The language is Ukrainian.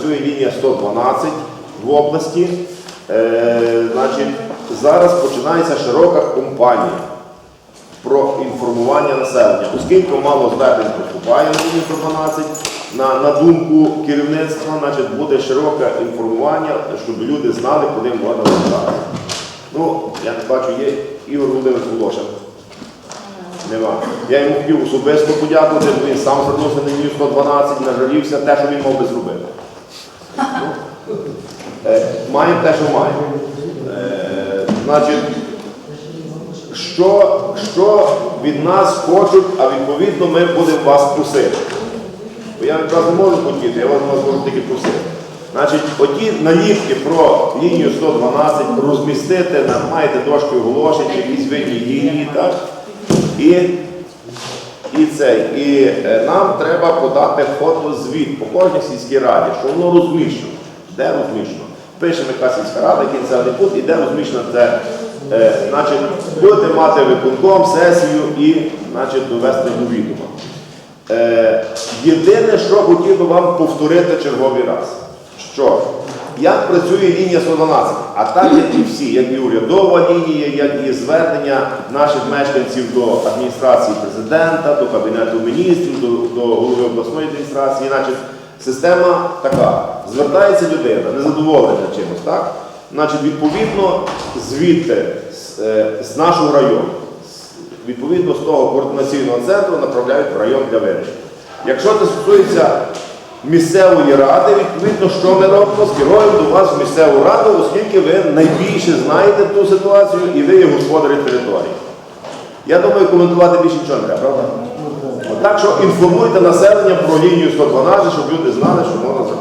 працює лінія 112 в області. Е, значить, зараз починається широка кампанія про інформування населення. Оскільки мало звернень поступає на лінію 112, на, на думку керівництва, значить, буде широке інформування, щоб люди знали, куди можна звертатися. Ну, я не бачу, є Ігор Володимирович Волошин. Нема. Я йому хотів особисто подякувати, бо він сам звернувся на лінію 112, нажалівся те, що він мав би зробити. Е, Маємо те, що маємо. Е, Значить, що, що від нас хочуть, а відповідно ми будемо вас просити. Бо я якраз не можу хотіти, я вас можу тільки просити. Значить, оті наліпки про лінію 112 розмістити, маєте дошки оголошень, якісь видні лінії, так? І, і це, і е, нам треба подати фотозвіт по кожній сільській раді, що воно розміщено. Де розміщено? Пишемо яка сільська рада, кінцевий пункт, і де розміщено це. Е, значить, будете мати виконком, сесію і значить, довести до відома. Е, єдине, що хотів би вам повторити черговий раз, що як працює лінія 112, а так як і всі, як і урядова лінія, як і звернення наших мешканців до адміністрації президента, до Кабінету міністрів, до, до голови обласної адміністрації, значить, система така. Звертається людина, незадоволена чимось, так? Значить, відповідно, звідти, з, е, з нашого району, відповідно з того координаційного центру направляють в район для вирішення. Якщо це стосується місцевої ради, відповідно, що ми робимо? Скеруємо до вас в місцеву раду, оскільки ви найбільше знаєте ту ситуацію і ви є господарі території. Я думаю, коментувати більше нічого не треба, правда? Так що інформуйте населення про лінію 112, щоб люди знали, що можна звертатися.